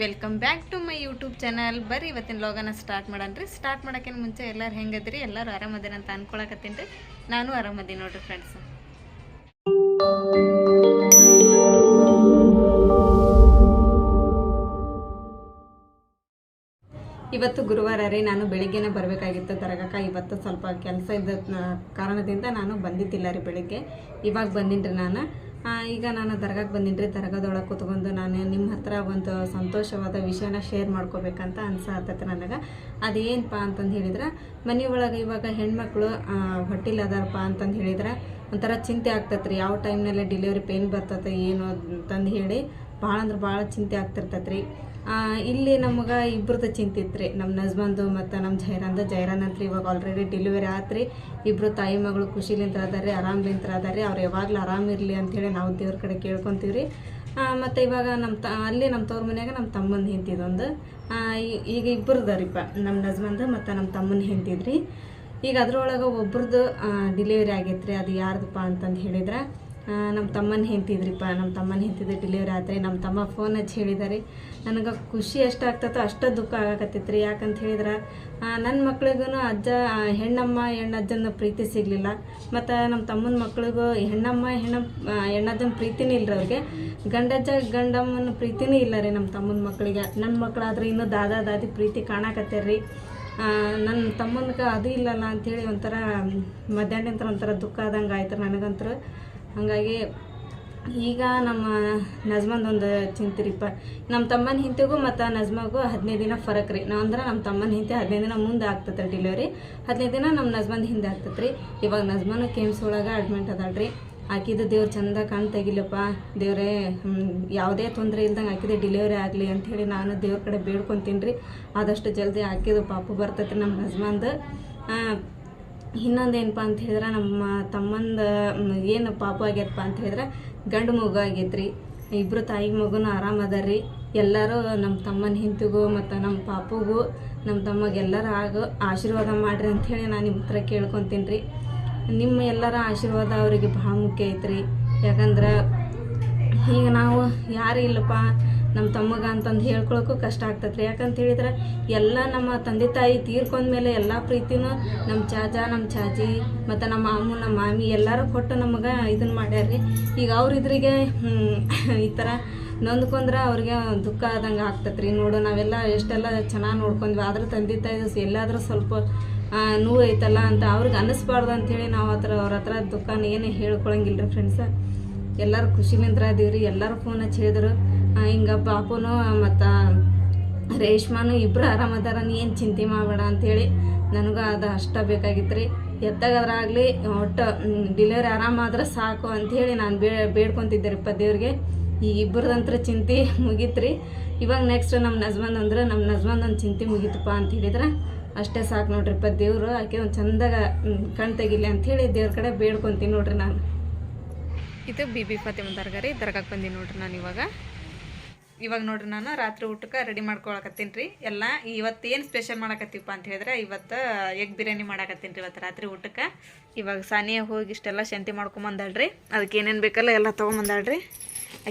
Welcome back to my YouTube channel ಬರ್ರಿ, ಇವತ್ತಿನ ಲಾಗನ start ಮಾಡನ್ರಿ start ಮಾಡೋಕ್ಕಿಂತ ಮುಂಚೆ ಎಲ್ಲರೂ ಹೆಂಗದ್ರಿ? ಎಲ್ಲರೂ ಆರಾಮದೇನ ಅಂತ ಅನ್ಕೊಳಕತ್ತೀನಿ ರೀ. ನಾನು ಆರಾಮದೀನಿ ನೋಡ್ರಿ ಫ್ರೆಂಡ್ಸ್ ಇವತ್ತು ಗುರುವಾರ ರೀ, ನಾನು ಬೆಳಿಗ್ಗೆನೇ ಬರಬೇಕಾಗಿತ್ತು. ತರಗಕ ಇವತ್ತು ಸ್ವಲ್ಪ ಕೆಲಸ ಇದ್ದ ಕಾರಣದಿಂದ ನಾನು ಬಂದಿದ್ದಿಲ್ಲ ರೀ ಬೆಳಿಗ್ಗೆ. ಇವಾಗ ಬಂದಿನಿ ರೀ ನಾನು. ಈಗ ನಾನು ದರ್ಗಾಕ್ಕೆ ಬಂದೀನಿ ರೀ ದರ್ಗಾದೊಳಗೆ ಕೂತ್ಕೊಂಡು ನಾನು ನಿಮ್ಮ ಹತ್ರ ಒಂದು ಸಂತೋಷವಾದ ವಿಷಯನ ಶೇರ್ ಮಾಡ್ಕೋಬೇಕಂತ ಅನ್ಸಾತೈತೆ ನನಗೆ. ಅದೇನಪ್ಪ ಅಂತಂದು ಹೇಳಿದ್ರೆ, ಮನೆ ಒಳಗೆ ಇವಾಗ ಹೆಣ್ಮಕ್ಳು ಹೊಟ್ಟಿಲ್ಲದಾರಪ್ಪ ಅಂತಂದು ಹೇಳಿದ್ರೆ, ಒಂಥರ ಚಿಂತೆ ಆಗ್ತೈತೆ ಯಾವ ಟೈಮ್ನಲ್ಲಿ ಡೆಲಿವರಿ ಪೇನ್ ಬರ್ತೈತೆ, ಏನು ಅಂತಂದು ಹೇಳಿ ಭಾಳ ಅಂದ್ರೆ ಭಾಳ ಚಿಂತೆ ಆಗ್ತಿರ್ತೈತೆ ಇಲ್ಲಿ ನಮಗೆ ಇಬ್ರದ್ದು ರೀ ನಮ್ಮ ನಜ್ಮಂದು ಮತ್ತು ನಮ್ಮ ಜೈರಾನ್ದು ಜೈರಾನ್ ಅಂತ ಇವಾಗ ಆಲ್ರೆಡಿ ಡೆಲಿವರಿ ಆತ್ರಿ. ಇಬ್ಬರು ತಾಯಿ ಮಗಳು ಖುಷಿಲಿಂತ ಅದಾರೆ ಆರಾಮ್ಲಿಂತ್ರ ಅದಾರೆ ಅವ್ರು ಯಾವಾಗಲೂ ಆರಾಮಿರಲಿ ಅಂಥೇಳಿ ನಾವು ದೇವ್ರ ಕಡೆ ಕೇಳ್ಕೊತೀವಿ ರೀ ಮತ್ತು ಇವಾಗ ನಮ್ಮ ತ, ಅಲ್ಲಿ ನಮ್ಮ ತವ್ರ ಮನ್ಯಾಗ ನಮ್ಮ ತಮ್ಮನ ಹೆಂತಿದೊಂದು ಈಗ ಇಬ್ಬರದಾರಿಪ್ಪ ನಮ್ಮ ನಜ್ಮಂದು ಮತ್ತು ನಮ್ಮ ತಮ್ಮನ ಹೆಂತಿದ್ರಿ ಈಗ ಅದ್ರೊಳಗೆ ಒಬ್ರದ್ದು ಡಿಲಿವರಿ ಆಗೈತ್ರಿ. ಅದು ಯಾರ್ದಪ್ಪ ಅಂತಂದು ಹೇಳಿದ್ರೆ. ನಮ್ಮ ತಮ್ಮನ ಹೆಂತಿದ್ರಿಪ್ಪ ನಮ್ಮ ತಮ್ಮನ ಹೆಂತಿದ್ದು ಡೆಲಿವರಿ ಆದರೆ ನಮ್ಮ ತಮ್ಮ ಫೋನ್ ಹಚ್ಚಿ ಹೇಳಿದಾರೆ, ನನಗೆ ಖುಷಿ ಎಷ್ಟು ಆಗ್ತತೋ ಅಷ್ಟು ದುಃಖ ಆಗಕತ್ತೈತೆ ರೀ ಯಾಕಂತ ಹೇಳಿದ್ರೆ ನನ್ನ ಮಕ್ಳಿಗೂ ಅಜ್ಜ ಹೆಣ್ಣಮ್ಮ ಹೆಣ್ಣಜ್ಜನ ಪ್ರೀತಿ ಸಿಗಲಿಲ್ಲ, ಮತ್ತು ನಮ್ಮ ತಮ್ಮನ ಮಕ್ಳಿಗೂ ಹೆಣ್ಣಮ್ಮ, ಹೆಣ್ಣ ಹೆಣ್ಣಜ್ಜನ ಪ್ರೀತಿನೇ ಇಲ್ಲ ಅವ್ರಿಗೆ, ಗಂಡಜ್ಜ, ಗಂಡಮ್ಮನ ಪ್ರೀತಿನೇ ಇಲ್ಲ ರೀ ನಮ್ಮ ತಮ್ಮನ ಮಕ್ಕಳಿಗೆ ನನ್ನ ಮಕ್ಕಳಾದ್ರೆ ಇನ್ನೂ ದಾದಾ, ದಾದಿ ಪ್ರೀತಿ ಕಾಣಕತ್ತೀರಿ ನನ್ನ ತಮ್ಮನಿಗೆ ಅದು ಇಲ್ಲಲ್ಲ ಅಂಥೇಳಿ ಒಂಥರ ಮಧ್ಯಾಹ್ನ ಒಂಥರ ದುಃಖ ಆದಂಗೆ ಆಯ್ತು ನನಗಂತೂ ಹಾಗಾಗಿ ಈಗ ನಮ್ಮ ನಜ್ಮಂದೊಂದು ಚಿಂತಿರಿಪ್ಪ ನಮ್ಮ ತಮ್ಮನ ಹಿಂತಿಗೂ ಮತ್ತು ನಜ್ಮಗೂ ಹದಿನೈದು ದಿನ ಫರಕ್ ರೀ. ನಾವು ಅಂದ್ರೆ ನಮ್ಮ ತಮ್ಮನ ಹಿಂತೆ ಹದಿನೈದು ದಿನ ಮುಂದೆ ಆಗ್ತದೆ ರೀ ಡೆಲಿವರಿ ಹದಿನೈದು ದಿನ ನಮ್ಮ ನಜ್ಮಂದ ಹಿಂದೆ ಆಗ್ತದೆ ರೀ. ಇವಾಗ ನಜ್ಮನು ಕೇಮ್ಸ್ ಒಳಗೆ ಅಡ್ಮಿಟ್ ರೀ. ಆಕಿದು ದೇವ್ರು ಚಂದ ಕಣ್ ತೆಗಿಲಪ್ಪ. ದೇವ್ರೇ ಯಾವುದೇ ತೊಂದರೆ ಇಲ್ದಂಗೆ ಆಕಿದೆ ಡಿಲಿವರಿ ಆಗಲಿ ಅಂಥೇಳಿ ನಾನು ದೇವ್ರ ಕಡೆ ಬೇಡ್ಕೊತೀನಿ ರೀ. ಆದಷ್ಟು ಜಲ್ದಿ ಆಕಿದು ಪಾಪು ಬರ್ತೈತೆ ನಮ್ಮ ಹಸ್ಬಂದ್ ಇನ್ನೊಂದು ಏನಪ್ಪ ಅಂತ ಹೇಳಿದ್ರೆ ನಮ್ಮ ತಮ್ಮಂದ ಏನು ಪಾಪ ಆಗ್ಯದಪ್ಪ ಅಂತ ಹೇಳಿದ್ರೆ ಗಂಡು ಮಗು ಆಗೈತ್ರಿ ಇಬ್ಬರು ತಾಯಿ ಮಗುನೂ ಆರಾಮ ರೀ ಎಲ್ಲರೂ ನಮ್ಮ ತಮ್ಮನ ಹಿಂತಿಗೂ ಮತ್ತು ನಮ್ಮ ಪಾಪುಗೂ, ನಮ್ಮ ತಮ್ಮಗೆಲ್ಲರೂ ಆಗ, ಆಶೀರ್ವಾದ ಮಾಡಿರಿ ಅಂಥೇಳಿ ನಾನು ನಿಮ್ಮ ಹತ್ರ ಕೇಳ್ಕೊತೀನಿ ರೀ ನಿಮ್ಮ ಎಲ್ಲರ ಆಶೀರ್ವಾದ ಅವರಿಗೆ ಭಾಳ ಮುಖ್ಯ ಐತ್ರಿ. ಯಾಕಂದ್ರೆ ಈಗ ನಾವು ಯಾರು ಇಲ್ಲಪ್ಪ ನಮ್ಮ ತಮ್ಮಗ ಅಂತಂದು ಹೇಳ್ಕೊಳಕ್ಕೂ ಕಷ್ಟ ಆಗ್ತೈತೆ ರೀ ಯಾಕಂತ ಹೇಳಿದ್ರೆ ಎಲ್ಲ ನಮ್ಮ ತಂದೆ ತಾಯಿ ತೀರ್ಕೊಂಡ್ಮೇಲೆ ಎಲ್ಲ ಪ್ರೀತಿನೂ ನಮ್ಮ ಚಾಚಾ, ನಮ್ಮ ಚಾಚಿ ಮತ್ತು ನಮ್ಮ ಮಾಮು, ನಮ್ಮ ಮಾಮಿ ಎಲ್ಲರೂ ಕೊಟ್ಟು ನಮಗೆ ಇದನ್ನು ಮಾಡ್ಯಾರ ರೀ ಈಗ ಅವ್ರಿದ್ರಿಗೆ ಈ ಥರ ನೊಂದ್ಕೊಂಡ್ರೆ ಅವ್ರಿಗೆ ದುಃಖ ಆದಂಗೆ ಆಗ್ತೈತೆ ರೀ ನೋಡು, ನಾವೆಲ್ಲ ಎಷ್ಟೆಲ್ಲ ಚೆನ್ನಾಗಿ ನೋಡ್ಕೊಂಡ್ವಿ. ಆದ್ರೆ ತಂದೆ ತಾಯಿ ಎಲ್ಲಾದರೂ ಸ್ವಲ್ಪ ನೋವು ಐತಲ್ಲ ಅಂತ ಅವ್ರಿಗೆ ಅನ್ನಿಸ್ಬಾರ್ದು ಅಂಥೇಳಿ ನಾವು ಹತ್ರ ಅವ್ರ ಹತ್ರ ದುಃಖನ ಏನೇ ಹೇಳ್ಕೊಳಂಗಿಲ್ಲ ರೀ ಫ್ರೆಂಡ್ಸ ಎಲ್ಲರೂ ಖುಷಿಲಿಂತ್ರ ರೀ ಎಲ್ಲರೂ ಫೋನ್ ಹಚ್ಚಿ ಹೇಳಿದ್ರು. ಹಿಂಗ ಪಾಪುನು, ಮತ್ತು ರೇಷ್ಮಾನು ಇಬ್ಬರು ಆರಾಮದಾರ, ನೀ ಏನು ಚಿಂತೆ ಮಾಡಬೇಡ ಅಂಥೇಳಿ ನನಗೂ ಅದು ಅಷ್ಟ ಬೇಕಾಗಿತ್ತು ರೀ ಎತ್ತಾಗದ್ರಾಗಲಿ ಒಟ್ಟು ಡಿಲಿವರಿ ಆರಾಮಾದ್ರೆ ಸಾಕು ಅಂಥೇಳಿ ನಾನು ಬೇ ಬೇಡ್ಕೊತಿದ್ದೆ ರೀಪ್ಪ ದೇವ್ರಿಗೆ. ಈಗ ಇಬ್ಬರದಂತ್ರ ಚಿಂತೆ ಮುಗೀತ್ರಿ. ಇವಾಗ ನೆಕ್ಸ್ಟ್ ನಮ್ಮ ನಜ್ಮಂದ್ ಅಂದ್ರೆ ನಮ್ಮ ನಜ್ಮಂದ್ ಒಂದು ಚಿಂತೆ ಮುಗೀತಪ್ಪ ಅಂತ ಹೇಳಿದ್ರೆ ಅಷ್ಟೇ ಸಾಕು ನೋಡ್ರಿಪ್ಪ ದೇವರು. ಆಕೆ ಒಂದು ಚಂದಾಗ ಕಣ್ ತೆಗಿಲಿ ಅಂಥೇಳಿ ದೇವ್ರ ಕಡೆ ಬೇಡ್ಕೊತೀನಿ ನೋಡ್ರಿ ನಾನು. ಇದು ಬಿ ಬಿ ಫತಿಮ್ ದರ್ಗಾ ರೀ. ದರ್ಗಾಕ್ಕೆ ಬಂದೀನಿ ನೋಡ್ರಿ ನಾನು ಇವಾಗ. ಇವಾಗ ನೋಡ್ರಿ ನಾನು ರಾತ್ರಿ ಊಟಕ್ಕೆ ರೆಡಿ ಮಾಡ್ಕೊಳಕತ್ತೀನಿ ರೀ. ಎಲ್ಲ, ಇವತ್ತು ಏನು ಸ್ಪೆಷಲ್ ಮಾಡಕತ್ತೀವಪ್ಪ ಅಂತ ಹೇಳಿದ್ರೆ ಇವತ್ತು ಎಗ್ ಬಿರಿಯಾನಿ ಮಾಡಕತ್ತೀನಿ ರೀ ಇವತ್ತು ರಾತ್ರಿ ಊಟಕ್ಕೆ. ಇವಾಗ ಸಾನಿಯ ಹೋಗಿ ಇಷ್ಟೆಲ್ಲ ಶಂತಿ ಮಾಡ್ಕೊಂಬಂದಾಳ್ರಿ. ಅದಕ್ಕೆ ಏನೇನು ಬೇಕಲ್ಲ ಎಲ್ಲ ತೊಗೊಂಬಂದಾಳ್ರಿ.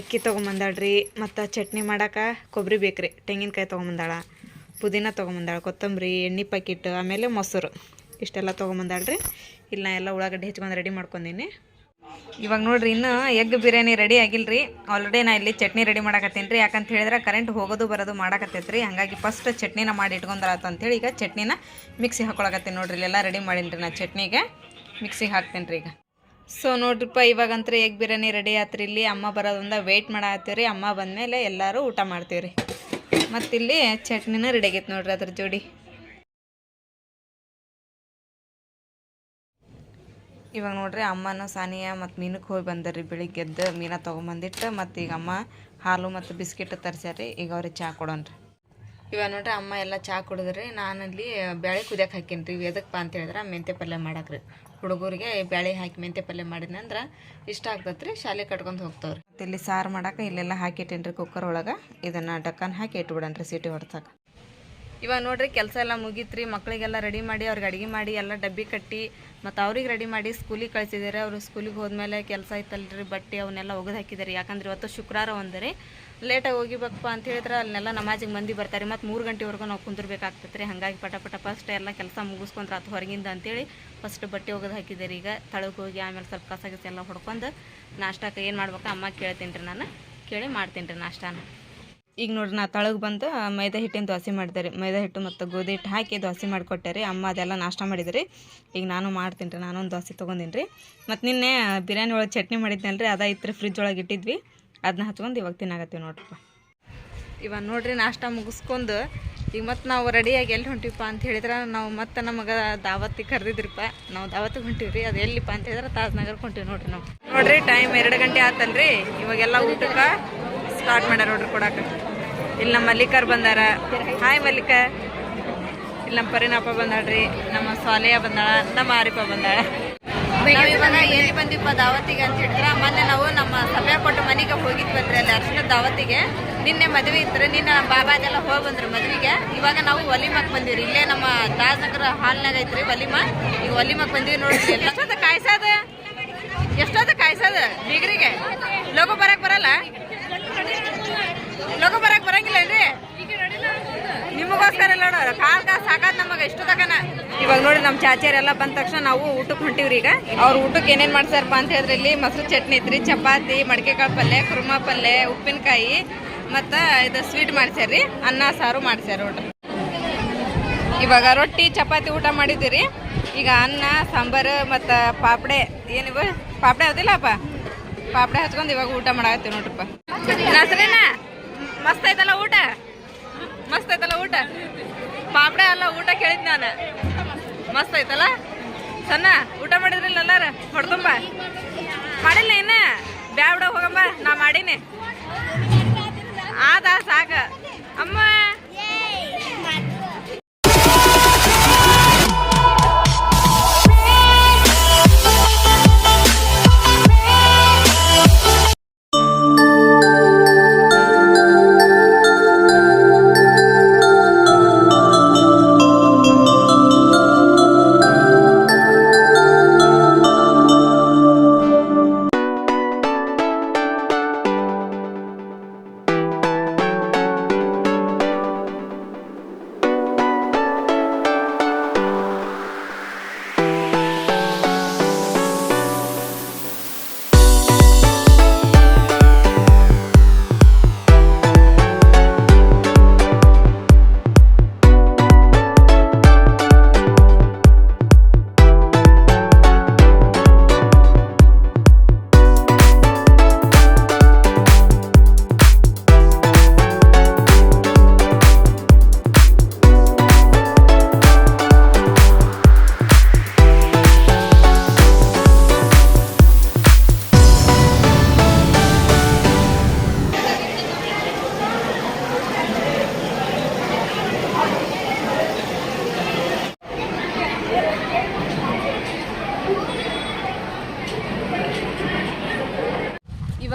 ಅಕ್ಕಿ ತೊಗೊಂಬಂದಾಳ್ರಿ, ಮತ್ತು ಚಟ್ನಿ ಮಾಡಕ್ಕೆ ಕೊಬ್ಬರಿ ಬೇಕ್ರಿ, ತೆಂಗಿನಕಾಯಿ ತೊಗೊಂಬಂದಾಳ, ಪುದೀನ ತೊಗೊಂಬಂದಾಳ, ಕೊತ್ತಂಬರಿ, ಎಣ್ಣೆ ಪ್ಯಾಕೆಟ್ ಆಮೇಲೆ ಮೊಸರು, ಇಷ್ಟೆಲ್ಲ ತೊಗೊಂಬಂದಾಳ್ರಿ. ಇಲ್ಲ ಎಲ್ಲ ಉಳ್ಳಾಗಡ್ಡಿ ಹೆಚ್ಕೊಂಡು ರೆಡಿ ಮಾಡ್ಕೊಂಡೀನಿ. ಇವಾಗ ನೋಡ್ರಿ, ಇನ್ನು ಎಗ್ ಬಿರಿಯಾನಿ ರೆಡಿ ಆಗಿಲ್ರಿ. ಆಲ್ರೆಡಿ ನಾ ಇಲ್ಲಿ ಚಟ್ನಿ ರೆಡಿ ಮಾಡಕತ್ತೀನಿ ರೀ. ಯಾಕಂತ ಹೇಳಿದ್ರೆ ಕರೆಂಟ್ ಹೋಗೋದು ಬರೋದು ಮಾಡಕತ್ತೈತೆ ರೀ ಹಾಗಾಗಿ ಫಸ್ಟ್ ಚಟ್ನಿನ ಮಾಡಿ ಇಟ್ಕೊಂಡ್ರಾತು ಅಂತೇಳಿ ಈಗ ಚಟ್ನಿನ ಮಿಕ್ಸಿ ಹಾಕೊಳಕತ್ತೀನಿ ನೋಡ್ರಿ. ಇಲ್ಲೆಲ್ಲ ರೆಡಿ ಮಾಡೀನಿ ರೀ ನಾ ಚಟ್ನಿಗೆ. ಮಿಕ್ಸಿಗೆ ಹಾಕ್ತೀನಿ ರೀ ಈಗ. ಸೊ ನೋಡ್ರಿಪ್ಪ, ಇವಾಗಂತ್ರ ಎಗ್ ಬಿರಿಯಾನಿ ರೆಡಿ ಆತ್ರಿ. ಇಲ್ಲಿ ಅಮ್ಮ ಬರೋದಂದ ವೆಯ್ಟ್ ರೀ ಅಮ್ಮ ಬಂದಮೇಲೆ ಎಲ್ಲರೂ ಊಟ ಮಾಡ್ತೀವಿ ರೀ ಮತ್ತಿಲ್ಲಿ ಚಟ್ನಿನ ರೆಡಿ ಆಗೈತೆ ನೋಡ್ರಿ ಅದ್ರ ಜೋಡಿ. ಇವಾಗ ನೋಡ್ರಿ ಅಮ್ಮನೂ ಸಾನಿಯಾ ಮತ್ತು ಮೀನಕ್ಕೆ ಹೋಗಿ ಬಂದರ್ರಿ, ಬೆಳಿಗ್ಗೆ ಎದ್ದು ಮೀನ ತೊಗೊಂಬಂದಿಟ್ಟು ಮತ್ತು ಈಗ ಅಮ್ಮ ಹಾಲು ಮತ್ತು ಬಿಸ್ಕಿಟ್ ತರಿಸ್ಯಾರಿ ಈಗ ಅವ್ರಿಗೆ ಚಹಾ ಕೊಡೋಣ್ರಿ. ಇವಾಗ ನೋಡ್ರಿ ಅಮ್ಮ ಎಲ್ಲ ಚಹಾ ಕುಡಿದ್ರಿ, ನಾನಲ್ಲಿ ಬ್ಯಾಳೆ ಕುದಿಯಕ್ಕೆ ಹಾಕೀನಿ ರೀ ಎದಕ್ಕಪ್ಪ ಅಂತ ಹೇಳಿದ್ರೆ ಮೆಂತೆ ಪಲ್ಯ ಮಾಡಕ್ರಿ. ಹುಡುಗರಿಗೆ ಬ್ಯಾಳೆ ಹಾಕಿ ಮೆಂತ್ಯ ಪಲ್ಯ ಮಾಡಿದ್ನಂದ್ರೆ ಇಷ್ಟ ಆಗ್ತೈತೆ ರೀ ಶಾಲೆ ಕಟ್ಕೊಂಡು ಹೋಗ್ತಾವ್ರಿ. ಮತ್ತು ಇಲ್ಲಿ ಸಾರು ಮಾಡಕ್ಕೆ ಇಲ್ಲೆಲ್ಲ ಹಾಕಿಟ್ಟೇನ್ರಿ ಕುಕ್ಕರ್ ಒಳಗೆ, ಇದನ್ನು ಡಕ್ಕನ್ ಹಾಕಿ ಇಟ್ಬಿಡನ್ರಿ ಸೀಟಿ ಹೊಡ್ಸಕ್ಕೆ ಇವಾಗ ನೋಡ್ರಿ ಕೆಲಸ ಎಲ್ಲ ಮುಗೀತ್ರಿ ಮಕ್ಕಳಿಗೆಲ್ಲ ರೆಡಿ ಮಾಡಿ, ಅವ್ರಿಗೆ ಅಡುಗೆ ಮಾಡಿ, ಎಲ್ಲ ಡಬ್ಬಿ ಕಟ್ಟಿ, ಮತ್ತು ಅವ್ರಿಗೆ ರೆಡಿ ಮಾಡಿ ಸ್ಕೂಲಿಗೆ ಕಳಿಸಿದ್ದಾರೆ ಅವರು ಸ್ಕೂಲಿಗೆ ಹೋದ್ಮೇಲೆ ಕೆಲಸ ಆಯ್ತಲ್ರಿ, ಬಟ್ಟೆ ಅವನ್ನೆಲ್ಲ ಒಗೆದು ಹಾಕಿದ್ದಾರೆ ಯಾಕಂದ್ರೆ ಇವತ್ತು ಶುಕ್ರವಾರ ಒಂದರಿ ಲೇಟಾಗಿ ಹೋಗಿಬೇಕಪ್ಪ ಅಂತ ಹೇಳಿದ್ರೆ ಅಲ್ಲೆಲ್ಲ ನಮಾಜಿಗೆ ಮಂದಿ ಬರ್ತಾರೆ. ಮತ್ತು ಮೂರು ಗಂಟೆವರೆಗೂ ನಾವು ಕುಂದಿರ್ಬೇಕಾಗ್ತೈತೆ ರೀ ಹಾಗಾಗಿ ಪಟ ಪಟ ಫಸ್ಟ್ ಎಲ್ಲ ಕೆಲಸ ಮುಗಿಸ್ಕೊಂಡ್ರೆ ಆತು ಹೊರಗಿಂದ ಅಂತೇಳಿ ಫಸ್ಟ್ ಬಟ್ಟೆ ಒಗೆದು ಹಾಕಿದ್ದಾರೆ ಈಗ ತಳಗೆ ಹೋಗಿ ಆಮೇಲೆ ಸ್ವಲ್ಪ ಕಸ ಎಲ್ಲ ಹೊಡ್ಕೊಂಡು ನಾಷ್ಟಕ್ಕೆ ಏನು ಮಾಡ್ಬೇಕು ಅಮ್ಮ ಕೇಳ್ತೀನಿ ರೀ ನಾನು. ಕೇಳಿ ಮಾಡ್ತೀನಿ ರೀ ನಾಷ್ಟಾನ. ಈಗ ನೋಡ್ರಿ, ನಾ ತಳಗೆ ಬಂದು ಮೈದಾ ಹಿಟ್ಟಿನ ದೋಸೆ ಮಾಡಿದೆ ಮೈದಾ ಹಿಟ್ಟು ಮತ್ತು ಗೋಧಿ ಹಿಟ್ಟು ಹಾಕಿ ದೋಸೆ ಮಾಡಿಕೊಟ್ಟೆ ರೀ. ಅಮ್ಮ ಅದೆಲ್ಲ ನಾಷ್ಟ ಮಾಡಿದ್ರಿ ಈಗ ನಾನು ಮಾಡ್ತೀನಿ ರೀ, ನಾನೊಂದು ದೋಸೆ ತೊಗೊಂಡಿನಿ ರೀ. ಮತ್ತು ನಿನ್ನೆ ಬಿರಿಯಾನಿ ಒಳಗೆ ಚಟ್ನಿ ಮಾಡಿದ್ನಲ್ಲ ರೀ, ಅದ ಇತ್ತು ಫ್ರಿಜ್ ಒಳಗೆ ಇಟ್ಟಿದ್ವಿ. ಅದನ್ನ ಹಚ್ಕೊಂಡು ಇವಾಗ ತಿನ್ನಾಗತ್ತೀವಿ ನೋಡ್ರಪ್ಪ. ಇವಾಗ ನೋಡ್ರಿ ನಾಷ್ಟ ಮುಗಿಸ್ಕೊಂಡು ಈಗ ಮತ್ತೆ ನಾವು ರೆಡಿಯಾಗಿ ಎಲ್ಲಿ ಹೊಂಟಿವಪ್ಪ ಅಂತ ಹೇಳಿದ್ರೆ ನಾವು ಮತ್ತೆ ನಮಗೆ ದಾವತ್ತಿಗೆ ಕರೆದಿದ್ರಿಪ್ಪ. ನಾವು ದಾವತ್ತಿಗೆ ಹೊಂಟಿವಿ ರೀ, ಅದು ಎಲ್ಲಿಪ್ಪ ಅಂತ ಹೇಳಿದ್ರೆ ತಾಜ್ನಗರ್ಗೆ ಹೊಂಟಿವಿ ನೋಡ್ರಿ ನಾವು. ನೋಡ್ರಿ ಟೈಮ್ ಎರಡು ಗಂಟೆ ಆತಲ್ರಿ. ಇವಾಗೆಲ್ಲ ಊಟಕ್ಕೆ ಸ್ಟಾರ್ಟ್ ಮಾಡ್ಯಾರ ನೋಡ್ರಿ ಕೊಡಾಕ ಇಲ್ಲಿ ನಮ್ಮ ಮಲ್ಲಿಕರ್ ಬಂದಾರ. ಹಾಯ್ ಮಲ್ಲಿಕ. ಇಲ್ಲಿ ನಮ್ಮ ಪರಿಣಾಪ ಬಂದಾಳ್ರಿ. ನಮ್ಮ ಸ್ವಾಲಯ ಬಂದಾಳ ನಮ್ಮ ಆರಿಪ ಬಂದಾಳ. ಇವಾಗ ಎಲ್ಲಿ ಬಂದಿಪ್ಪ ದಾವತಿಗೆ ಅಂತ ಹೇಳಿದ್ರೆ ಮೊನ್ನೆ ನಾವು ನಮ್ಮ ಸಭೆ ಕೊಟ್ಟು ಮನೆಗೆ ಹೋಗಿದ್ವಲ್ರಿ ಅಲ್ಲಿ ಅರ್ಶನ ದಾವತಿಗೆ. ನಿನ್ನೆ ಮದುವೆ ಇತ್ತು ನಿನ್ನೆ ನಮ್ಮ ಬಾಬಾದೆಲ್ಲ ಹೋಗಿ ಬಂದ್ರು ಮದುವೆಗೆ. ಇವಾಗ ನಾವು ಒಲಿಮಕ್ ಬಂದಿವ್ರಿ. ಇಲ್ಲೇ ನಮ್ಮ ತಾಜ್ನಗರ ಹಾಲ್ನಾಗ ಐತ್ರಿ ಒಲಿಮ ಈಗ ಒಲಿಮಕ್ ಬಂದಿವಿ ನೋಡ್ರಿ. ಎಷ್ಟೊತ್ತ ಕಾಯ್ಸದ? ಎಷ್ಟೊತ್ತ ಕಾಯ್ಸದ? ಬೀಗರಿಗೆ ಲೋಗೋ ಬರಕ್ ಬರಲ್ಲ? ಲಗು ಬರಕ್ ಬರಂಗಿಲ್ಲ ಏನ್ರಿ ನಿಮಗೋಸ್ಕರ ನೋಡ. ಕಾಲ್ ಕಾಲ್ ಸಾಕಾದ್ ನಮಗ ಇಷ್ಟು ತಕನ? ಇವಾಗ ನೋಡಿ ನಮ್ಮ ಚಾಚಿಯರೆಲ್ಲ ಬಂದ ತಕ್ಷಣ ನಾವು ಊಟಕ್ಕೆ ಹೊಂಟಿವ್ರಿ ಈಗ. ಅವ್ರ ಊಟಕ್ಕೆ ಏನೇನ್ ಮಾಡ್ತಾರಪ್ಪ ಅಂತ ಹೇಳಿದ್ರೆ ಇಲ್ಲಿ ಮೊಸರು ಚಟ್ನಿ ಐತ್ರಿ, ಚಪಾತಿ, ಮಡಿಕೆಕಾಳು ಪಲ್ಯ, ಕುರ್ಮಾ ಪಲ್ಯ, ಉಪ್ಪಿನಕಾಯಿ, ಮತ್ತ ಇದು ಸ್ವೀಟ್ ಮಾಡ್ಸ್ಯಾರ್ರಿ, ಅನ್ನ, ಸಾರು ಮಾಡ್ಸ್ಯಾರ ನೋಡ್ರಿ ಇವಾಗ ರೊಟ್ಟಿ, ಚಪಾತಿ ಊಟ ಮಾಡಿದ್ದೀರಿ. ಈಗ ಅನ್ನ, ಸಾಂಬಾರು ಮತ್ತು ಪಾಪಡೆ ಏನಿವ ಪಾಪಡೆ ಅದಿಲ್ಲಪ್ಪ ಪಾಪಡೆ ಹಚ್ಕೊಂಡು ಇವಾಗ ಊಟ ಮಾಡಾಕತ್ತೀವಿ ನೋಡ್ರಪ್ಪ. ನಸರೇನ ಮಸ್ತ್ ಐತಲ್ಲ ಊಟ? ಮಸ್ತ್ ಐತಲ್ಲ ಊಟ? ಪಾಪಡೆ ಅಲ್ಲ, ಊಟ ಕೇಳಿದ್ ನಾನು. ಮಸ್ತ್ ಐತಲ್ಲ ಸಣ್ಣ, ಊಟ ಮಾಡಿದ್ರಿಲ್ಲ ಎಲ್ಲಾರ? ಹೊಡ್ಕೊಂಬ. ಮಾಡಿಲ್ಲ ಇನ್ನ? ಬ್ಯಾಡ ಹೋಗಮ್ಮ ನಾ ಮಾಡೀನಿ. ಆದ ಸಾಕ. ಅಮ್ಮ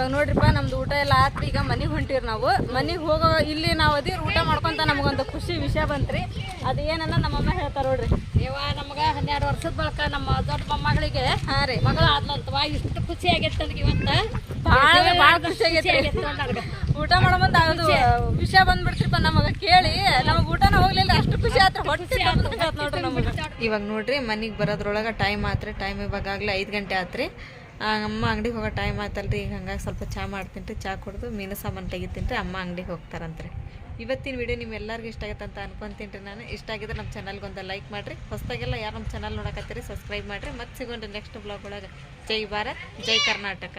ಇವಾಗ ನೋಡ್ರಿಪ್ಪ ನಮ್ದು ಊಟ ಎಲ್ಲ ಆತ್ರಿ ಈಗ ಮನೆಗೆ ಹೊಂಟಿರಿ ನಾವು. ಮನೆಗೆ ಹೋಗೋ ಇಲ್ಲಿ ನಾವು ಅದೀರಿ ಊಟ ಮಾಡ್ಕೊಂತ ನಮಗೊಂದು ಖುಷಿ ವಿಷಯ ಬಂತ್ರಿ. ಅದು ಏನನ್ನ ನಮ್ಮಮ್ಮ ಹೇಳ್ತಾರ ನೋಡ್ರಿ. ಇವ ನಮಗ ಹನ್ನೆರಡು ವರ್ಷದ ಬಳಕ ನಮ್ಮ ದೊಡ್ಡ ಮೊಮ್ಮಗಳಿಗೆ ಹಾ ರೀ. ಮಗಳ ಆದ್ಲಂತವ ಇಷ್ಟು ಖುಷಿ ಆಗೈತೆ ನನಗೆ ಇವತ್ತ. ಭಾಳ ಭಾಳ ಖುಷಿ ಆಗೈತೆ ಊಟ ಮಾಡೋ ಮುಂದೆ ಅದು ವಿಷಯ ಬಂದ್ಬಿಡ್ತಿಪ್ಪ ನಮಗ ಕೇಳಿ. ನಮಗ ಊಟನ ಹೋಗ್ಲಿಲ್ಲ ಅಷ್ಟು ಖುಷಿ ಆತ್ರ. ಹೊಟ್ಟೆ ನೋಡ್ರಿ ನಮ್ಗೆ. ಇವಾಗ ನೋಡ್ರಿ ಮನಿಗೆ ಬರೋದ್ರೊಳಗ ಟೈಮ್ ಆತ್ರಿ. ಟೈಮ್ ಇವಾಗಲೇ ಐದು ಗಂಟೆ ಆತ್ರಿ. ಅಮ್ಮ ಅಂಗಡಿಗೆ ಹೋಗೋ ಟೈಮ್ ಆತಲ್ರಿ ಈಗ ಹಂಗಾಗಿ ಸ್ವಲ್ಪ ಚಹಾ ಮಾಡ್ತೀನಿ ರೀ. ಚಹಾ ಕುಡಿದು ಮೀನು ಸಾಮಾನು ತೆಗಿತೀನಿ ರೀ. ಅಮ್ಮ ಅಂಗಡಿಗೆ ಹೋಗ್ತಾರಂತ್ರಿ ಇವತ್ತಿನ ವಿಡಿಯೋ ನಿಮ್ಮ ಎಲ್ಲರಿಗೂ ಇಷ್ಟ ಆಗುತ್ತೆ ಅಂತ ಅನ್ಕೊಂತೀನಿ ರೀ ನಾನು. ಇಷ್ಟ ಆಗಿದ್ರೆ ನಮ್ಮ ಚಾನಲ್ಗೆ ಒಂದು ಲೈಕ್ ಮಾಡಿರಿ. ಹೊಸದಾಗೆಲ್ಲ ಯಾರು ನಮ್ಮ ಚಾನಲ್ ನೋಡಕತ್ತೀರಿ ಸಬ್ಸ್ಕ್ರೈಬ್ ಮಾಡಿರಿ. ಮತ್ತೆ ಸಿಗೋಣ ನೆಕ್ಸ್ಟ್ ಬ್ಲಾಗ್ ಒಳಗೆ. ಜೈ ಭಾರತ್, ಜೈ ಕರ್ನಾಟಕ.